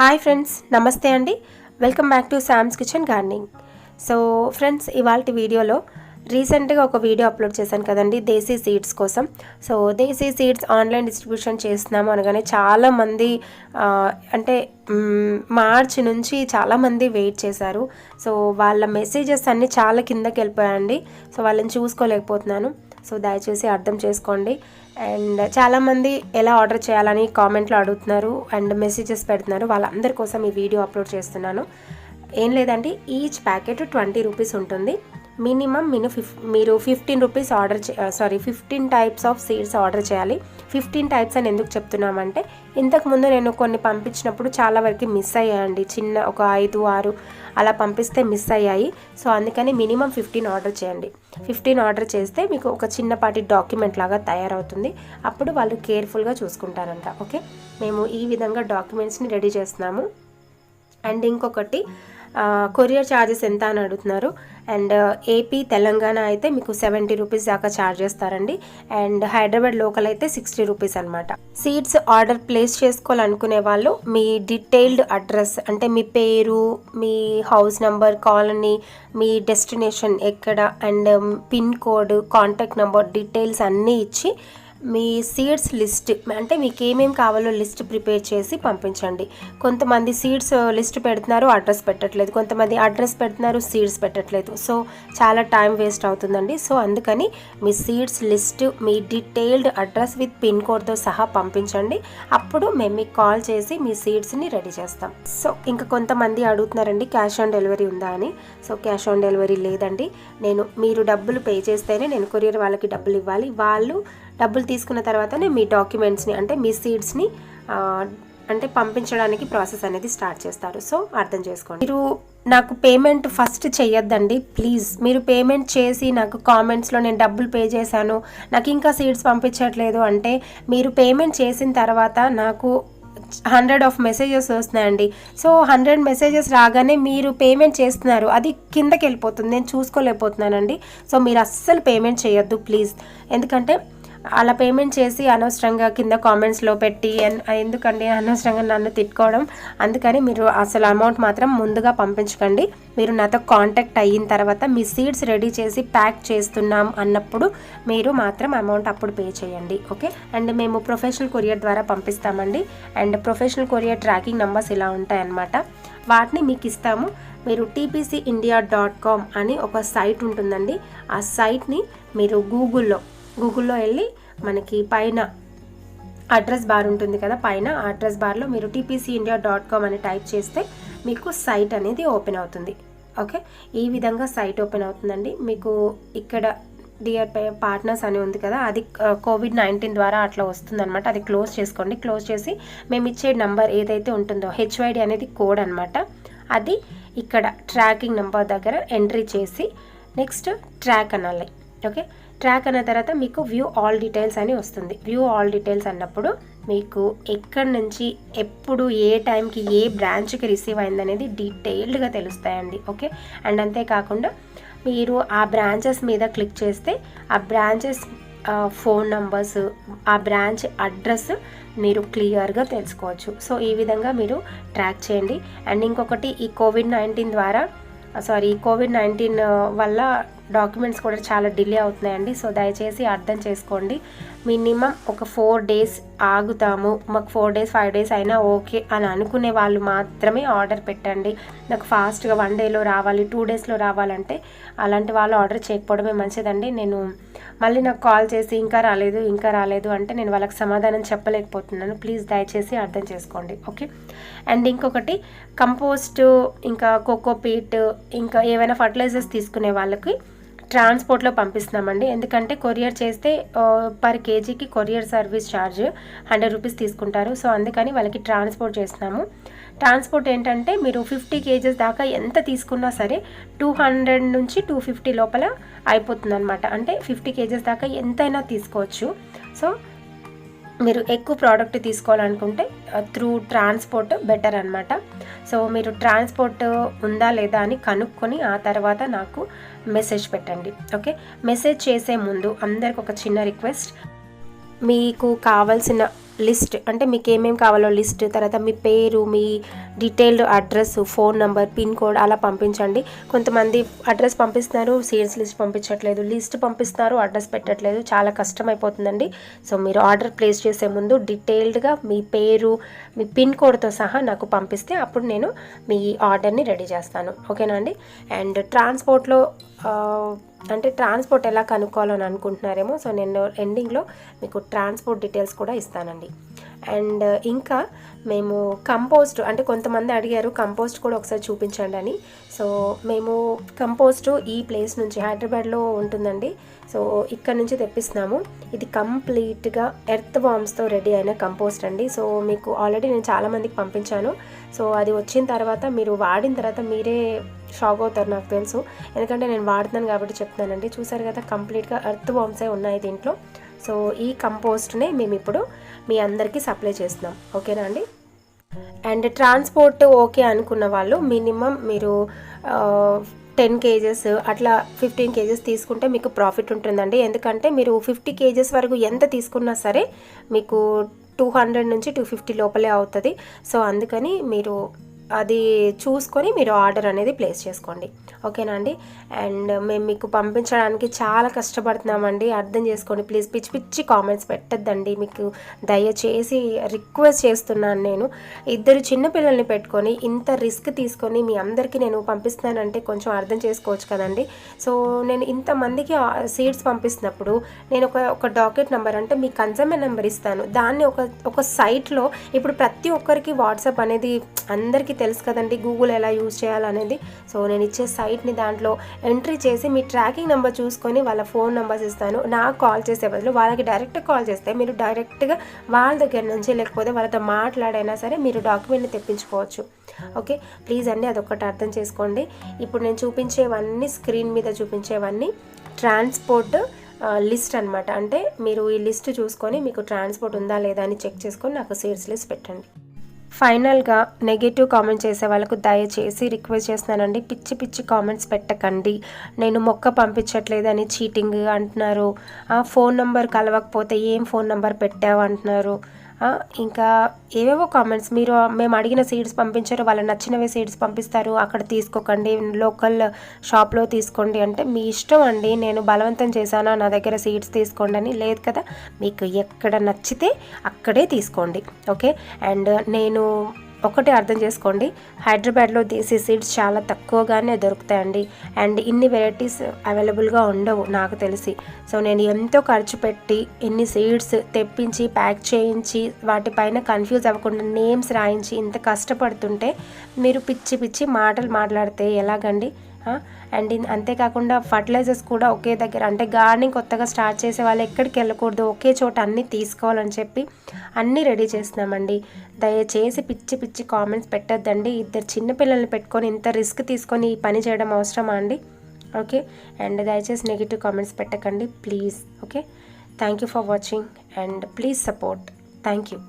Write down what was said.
Hi friends నమస్తే అండి. Welcome back to Sam's kitchen gardening so friends ఇవాళ వీడియోలో రీసెంట్గా ఒక వీడియో అప్లోడ్ చేశాను కదండి దేశీ సీడ్స్ కోసం. So desi seeds online distribution చేస్తున్నాము అనగానే చాలామంది అంటే మార్చి మార్చ్ నుంచి చాలామంది వెయిట్ చేశారు. సో వాళ్ళ మెసేజెస్ అన్నీ చాలా కిందకి వెళ్ళిపోయాయండి. సో వాళ్ళని చూసుకోలేకపోతున్నాను. సో దయచేసి అర్థం చేసుకోండి. అండ్ చాలామంది ఎలా ఆర్డర్ చేయాలని కామెంట్లో అడుగుతున్నారు అండ్ మెసేజెస్ పెడుతున్నారు. వాళ్ళందరి కోసం ఈ వీడియో అప్లోడ్ చేస్తున్నాను. ఏం లేదండి ఈచ్ ప్యాకెట్ ట్వంటీ రూపీస్ ఉంటుంది. మినిమం మిని ఫిఫ్ మీరు fifteen rupees order sorry fifteen types of seeds order చేయాలి. ఫిఫ్టీన్ టైప్స్ అని ఎందుకు చెప్తున్నామంటే ఇంతకుముందు నేను కొన్ని పంపించినప్పుడు చాలా వరకు మిస్ అయ్యాయండి. చిన్న ఒక ఐదు ఆరు అలా పంపిస్తే మిస్ అయ్యాయి. సో అందుకని మినిమం ఫిఫ్టీన్ ఆర్డర్ చేయండి. ఫిఫ్టీన్ ఆర్డర్ చేస్తే మీకు ఒక చిన్నపాటి డాక్యుమెంట్ లాగా తయారవుతుంది. అప్పుడు వాళ్ళు కేర్ఫుల్గా చూసుకుంటారంట. ఓకే? మేము ఈ విధంగా డాక్యుమెంట్స్ని రెడీ చేస్తున్నాము. అండ్ ఇంకొకటి కొరియర్ ఛార్జెస్ ఎంత అని అడుగుతున్నారు. అండ్ ఏపీ తెలంగాణ అయితే మీకు సెవెంటీ రూపీస్ దాకా ఛార్జ్ చేస్తారండి. అండ్ హైదరాబాద్ లోకల్ అయితే సిక్స్టీ రూపీస్ అనమాట సీట్స్ ఆర్డర్ ప్లేస్ చేసుకోవాలనుకునే వాళ్ళు మీ డీటెయిల్డ్ అడ్రస్ అంటే మీ పేరు మీ హౌస్ నంబర్ కాలనీ మీ డెస్టినేషన్ ఎక్కడ and pin code contact number details అన్నీ ఇచ్చి మీ సీడ్స్ లిస్ట్ అంటే మీకు ఏమేమి కావాలో లిస్ట్ ప్రిపేర్ చేసి పంపించండి. కొంతమంది సీడ్స్ లిస్ట్ uh, పెడుతున్నారు అడ్రస్ పెట్టట్లేదు. కొంతమంది అడ్రస్ పెడుతున్నారు సీడ్స్ పెట్టట్లేదు. సో చాలా టైం వేస్ట్ అవుతుందండి. సో అందుకని మీ సీడ్స్ లిస్ట్ మీ డీటెయిల్డ్ అడ్రస్ విత్ పిన్ కోడ్తో సహా పంపించండి. అప్పుడు మేము మీకు కాల్ చేసి మీ సీడ్స్ని రెడీ చేస్తాం. సో ఇంకా కొంతమంది అడుగుతున్నారండి క్యాష్ ఆన్ డెలివరీ ఉందా? అని. సో క్యాష్ ఆన్ డెలివరీ లేదండి. నేను మీరు డబ్బులు పే చేస్తేనే నేను కొరియర్ వాళ్ళకి డబ్బులు ఇవ్వాలి. వాళ్ళు డబ్బులు తీసుకున్న తర్వాతనే మీ డాక్యుమెంట్స్ని అంటే మీ సీడ్స్ని అంటే పంపించడానికి ప్రాసెస్ అనేది స్టార్ట్ చేస్తారు. సో అర్థం చేసుకోండి. మీరు నాకు పేమెంట్ ఫస్ట్ చెయ్యొద్దండి. ప్లీజ్. మీరు పేమెంట్ చేసి నాకు కామెంట్స్లో నేను డబ్బులు పే చేశాను నాకు ఇంకా సీడ్స్ పంపించట్లేదు అంటే మీరు పేమెంట్ చేసిన తర్వాత నాకు హండ్రెడ్ ఆఫ్ మెసేజెస్ వస్తున్నాయండి. సో హండ్రెడ్ మెసేజెస్ రాగానే మీరు పేమెంట్ చేస్తున్నారు. అది కిందకి వెళ్ళిపోతుంది. నేను చూసుకోలేకపోతున్నానండి. సో మీరు అస్సలు పేమెంట్ చేయొద్దు ప్లీజ్. ఎందుకంటే అలా పేమెంట్ చేసి అనవసరంగా కింద కామెంట్స్లో పెట్టి ఎందుకండి అనవసరంగా నన్ను తిట్టుకోవడం? అందుకని మీరు అసలు అమౌంట్ మాత్రం ముందుగా పంపించకండి. మీరు నాతో కాంటాక్ట్ అయిన తర్వాత మీ సీడ్స్ రెడీ చేసి ప్యాక్ చేస్తున్నాం అన్నప్పుడు మీరు మాత్రం అమౌంట్ అప్పుడు పే చేయండి ఓకే? అండ్ మేము ప్రొఫెషనల్ కొరియర్ ద్వారా పంపిస్తామండి. And professional courier tracking numbers ఇలా ఉంటాయన్నమాట. వాటిని మీకు ఇస్తాము. మీరు టీపీసీ ఇండియా డాట్ కామ్ అని ఒక సైట్ ఉంటుందండి. ఆ సైట్ని మీరు గూగుల్లో గూగుల్లో వెళ్ళి మనకి పైన అడ్రస్ బార్ ఉంటుంది కదా పైన ఆ అడ్రస్ బార్లో మీరు టీపీసీ ఇండియా డాట్ కామ్ అని టైప్ చేస్తే మీకు సైట్ అనేది ఓపెన్ అవుతుంది. ఓకే? ఈ విధంగా సైట్ ఓపెన్ అవుతుందండి. మీకు ఇక్కడ డియర్ పార్ట్నర్స్ అని ఉంది కదా అది కోవిడ్ నైన్టీన్ ద్వారా అట్లా వస్తుందన్నమాట. అది క్లోజ్ చేసుకోండి. క్లోజ్ చేసి మేము ఇచ్చే నంబర్ ఏదైతే ఉంటుందో హెచ్వైడి అనేది కోడ్ అనమాట అది ఇక్కడ ట్రాకింగ్ నెంబర్ దగ్గర ఎంట్రీ చేసి నెక్స్ట్ ట్రాక్ అనాలి. ఓకే? ట్రాక్ అన్న తర్వాత మీకు వ్యూ ఆల్ డీటెయిల్స్ అని వస్తుంది. వ్యూ ఆల్ డీటెయిల్స్ అన్నప్పుడు మీకు ఎక్కడి నుంచి ఎప్పుడు ఏ టైంకి ఏ బ్రాంచ్కి రిసీవ్ అయిందనేది డీటెయిల్డ్గా తెలుస్తాయండి. ఓకే? అండ్ అంతేకాకుండా మీరు ఆ బ్రాంచెస్ మీద క్లిక్ చేస్తే ఆ బ్రాంచెస్ ఫోన్ నంబర్స్ ఆ బ్రాంచ్ అడ్రస్ మీరు క్లియర్గా తెలుసుకోవచ్చు. సో ఈ విధంగా మీరు ట్రాక్ చేయండి. అండ్ ఇంకొకటి ఈ కోవిడ్ నైన్టీన్ ద్వారా సారీ కోవిడ్ నైన్టీన్ వల్ల డాక్యుమెంట్స్ కూడా చాలా డిలే అవుతున్నాయండి. సో దయచేసి అర్థం చేసుకోండి. మినిమం ఒక ఫోర్ డేస్ ఆగుతాము. మాకు ఫోర్ డేస్ ఫైవ్ డేస్ అయినా ఓకే అని అనుకునే వాళ్ళు మాత్రమే ఆర్డర్ పెట్టండి. నాకు ఫాస్ట్గా వన్ డేలో రావాలి టూ డేస్లో రావాలంటే అలాంటి వాళ్ళు ఆర్డర్ చేయకపోవడమే మంచిదండి. నేను మళ్ళీ నాకు కాల్ చేసి ఇంకా రాలేదు ఇంకా రాలేదు అంటే నేను వాళ్ళకి సమాధానం చెప్పలేకపోతున్నాను. ప్లీజ్ దయచేసి అర్థం చేసుకోండి. ఓకే? అండ్ ఇంకొకటి కంపోస్ట్ ఇంకా కోకోపీట్ ఇంకా ఏవైనా ఫర్టిలైజర్స్ తీసుకునే వాళ్ళకి ట్రాన్స్పోర్ట్లో పంపిస్తున్నామండి. ఎందుకంటే కొరియర్ చేస్తే పర్ కేజీకి courier service charge hundred rupees తీసుకుంటారు. సో అందుకని వాళ్ళకి ట్రాన్స్పోర్ట్ చేస్తున్నాము. ట్రాన్స్పోర్ట్ ఏంటంటే మీరు ఫిఫ్టీ కేజెస్ దాకా ఎంత తీసుకున్నా సరే టూ హండ్రెడ్ నుంచి టూ ఫిఫ్టీ లోపల అయిపోతుంది అనమాట అంటే ఫిఫ్టీ కేజెస్ దాకా ఎంతైనా తీసుకోవచ్చు. సో మీరు ఎక్కువ ప్రోడక్ట్ తీసుకోవాలనుకుంటే త్రూ ట్రాన్స్పోర్ట్ బెటర్ అనమాట సో మీరు ట్రాన్స్పోర్ట్ ఉందా లేదా అని కనుక్కొని ఆ తర్వాత నాకు మెసేజ్ పెట్టండి ఓకే? మెసేజ్ చేసే ముందు అందరికి ఒక చిన్న రిక్వెస్ట్. మీకు కావాల్సిన లిస్ట్ అంటే మీకు ఏమేమి కావాలో లిస్ట్ తర్వాత మీ పేరు మీ detailed address phone number pin code అలా పంపించండి. కొంతమంది అడ్రస్ పంపిస్తున్నారు సీడ్స్ లిస్ట్ పంపించట్లేదు లిస్ట్ పంపిస్తున్నారు అడ్రస్ పెట్టట్లేదు చాలా కష్టం అయిపోతుందండి సో మీరు ఆర్డర్ ప్లేస్ చేసే ముందు డీటెయిల్డ్గా మీ పేరు మీ పిన్ కోడ్తో సహా నాకు పంపిస్తే అప్పుడు నేను మీ ఆర్డర్ని రెడీ చేస్తాను ఓకేనా అండి? అండ్ ట్రాన్స్పోర్ట్లో అంటే ట్రాన్స్పోర్ట్ ఎలా కనుక్కోవాలని అనుకుంటున్నారేమో సో నేను ఎండింగ్లో మీకు ట్రాన్స్పోర్ట్ డీటెయిల్స్ కూడా ఇస్తానండి. అండ్ uh, ఇంకా మేము కంపోస్ట్ అంటే కొంతమంది అడిగారు కంపోస్ట్ కూడా ఒకసారి చూపించండి అని. సో మేము కంపోస్ట్ ఈ ప్లేస్ నుంచి హైదరాబాద్లో ఉంటుందండి. సో ఇక్కడ నుంచి తెప్పిస్తున్నాము. ఇది కంప్లీట్గా ఎర్త్ బామ్స్తో రెడీ అయిన కంపోస్ట్ అండి. సో మీకు ఆల్రెడీ నేను చాలామందికి పంపించాను. సో అది వచ్చిన తర్వాత మీరు వాడిన తర్వాత మీరే షాక్ అవుతారు నాకు తెలుసు. ఎందుకంటే నేను వాడుతున్నాను కాబట్టి చెప్తున్నానండి. చూసారు కదా కంప్లీట్గా ఎర్త్ బామ్సే ఉన్నాయి దీంట్లో. సో ఈ కంపోస్ట్నే మేము ఇప్పుడు మీ అందరికీ సప్లై చేస్తున్నాం. ఓకేనా అండి? అండ్ ట్రాన్స్పోర్ట్ ఓకే అనుకున్న వాళ్ళు మినిమం మీరు టెన్ కేజెస్ అట్లా ఫిఫ్టీన్ కేజెస్ తీసుకుంటే మీకు ప్రాఫిట్ ఉంటుందండి. ఎందుకంటే మీరు ఫిఫ్టీ కేజెస్ వరకు ఎంత తీసుకున్నా సరే మీకు టూ హండ్రెడ్ నుంచి టూ ఫిఫ్టీ లోపలే అవుతుంది. సో అందుకని మీరు అది చూసుకొని మీరు ఆర్డర్ అనేది ప్లేస్ చేసుకోండి. ఓకేనా అండి? అండ్ మేము మీకు పంపించడానికి చాలా కష్టపడుతున్నామండి. అర్థం చేసుకోండి. ప్లీజ్ పిచ్చి పిచ్చి కామెంట్స్ పెట్టద్దండి. మీకు దయచేసి రిక్వెస్ట్ చేస్తున్నాను నేను. ఇద్దరు చిన్నపిల్లల్ని పెట్టుకొని ఇంత రిస్క్ తీసుకొని మీ అందరికీ నేను పంపిస్తున్నానంటే కొంచెం అర్థం చేసుకోవచ్చు కదండి? సో నేను ఇంతమందికి సీడ్స్ పంపిస్తున్నప్పుడు నేను ఒక ఒక డాకెట్ నెంబర్ అంటే మీ కన్సర్మర్ నెంబర్ ఇస్తాను. దాన్ని ఒక ఒక సైట్లో ఇప్పుడు ప్రతి ఒక్కరికి వాట్సాప్ అనేది అందరికీ తెలుసు కదండి గూగుల్ ఎలా యూజ్ చేయాలనేది. సో నేను ఇచ్చే సైట్ని దాంట్లో ఎంట్రీ చేసి మీ ట్రాకింగ్ నెంబర్ చూసుకొని వాళ్ళ ఫోన్ నెంబర్స్ ఇస్తాను. నాకు కాల్ చేసే బదులు వాళ్ళకి డైరెక్ట్ కాల్ చేస్తే మీరు డైరెక్ట్గా వాళ్ళ దగ్గర నుంచి లేకపోతే వాళ్ళతో మాట్లాడైనా సరే మీరు డాక్యుమెంట్ని తెప్పించుకోవచ్చు. ఓకే ప్లీజ్ అండి అదొకటి అర్థం చేసుకోండి. ఇప్పుడు నేను చూపించేవన్నీ స్క్రీన్ మీద చూపించేవన్నీ ట్రాన్స్పోర్ట్ లిస్ట్ అనమాట అంటే మీరు ఈ లిస్ట్ చూసుకొని మీకు ట్రాన్స్పోర్ట్ ఉందా లేదా అని చెక్ చేసుకొని నాకు సీట్స్ లిస్ట్ పెట్టండి. ఫైనల్గా నెగిటివ్ కామెంట్ చేసే వాళ్ళకు దయచేసి రిక్వెస్ట్ చేస్తున్నానండి. పిచ్చి పిచ్చి కామెంట్స్ పెట్టకండి. నేను మొక్క పంపించట్లేదని చీటింగ్ అంటున్నారు. ఆ ఫోన్ నెంబర్ కలవకపోతే ఏం ఫోన్ నెంబర్ పెట్టావు అంటున్నారు. ఇంకా ఏవేవో కామెంట్స్ మీరు మేము అడిగిన సీడ్స్ పంపించారు వాళ్ళ నచ్చినవి సీడ్స్ పంపిస్తారు అక్కడ తీసుకోకండి లోకల్ షాప్లో తీసుకోండి అంటే మీ ఇష్టం అండి నేను బలవంతం చేశాను నా దగ్గర సీడ్స్ తీసుకోండి అని లేదు కదా మీకు ఎక్కడ నచ్చితే అక్కడే తీసుకోండి ఓకే అండ్ నేను ఒకటి అర్థం చేసుకోండి. హైదరాబాద్లో దేశీ సీడ్స్ చాలా తక్కువగానే దొరుకుతాయండి. అండ్ ఇన్ని వెరైటీస్ అవైలబుల్గా ఉండవు నాకు తెలిసి. సో నేను ఎంతో ఖర్చు పెట్టి ఇన్ని సీడ్స్ తెప్పించి ప్యాక్ చేయించి వాటిపైన కన్ఫ్యూజ్ అవ్వకుండా నేమ్స్ రాయించి ఇంత కష్టపడుతుంటే మీరు పిచ్చి పిచ్చి మాటలు మాట్లాడితే ఎలాగండి? అండ్ అంతేకాకుండా ఫర్టిలైజర్స్ కూడా ఒకే దగ్గర అంటే గార్డెనింగ్ కొత్తగా స్టార్ట్ చేసే వాళ్ళు ఎక్కడికి వెళ్ళకూడదు ఒకే చోట అన్నీ తీసుకోవాలని చెప్పి అన్నీ రెడీ చేస్తున్నామండి. దయచేసి పిచ్చి పిచ్చి కామెంట్స్ పెట్టద్దండి. ఇద్దరు చిన్నపిల్లల్ని పెట్టుకొని ఇంత రిస్క్ తీసుకొని ఈ పని చేయడం అవసరమా అండి? ఓకే అండ్ దయచేసి నెగిటివ్ కామెంట్స్ పెట్టకండి please okay thank you for watching and please support thank you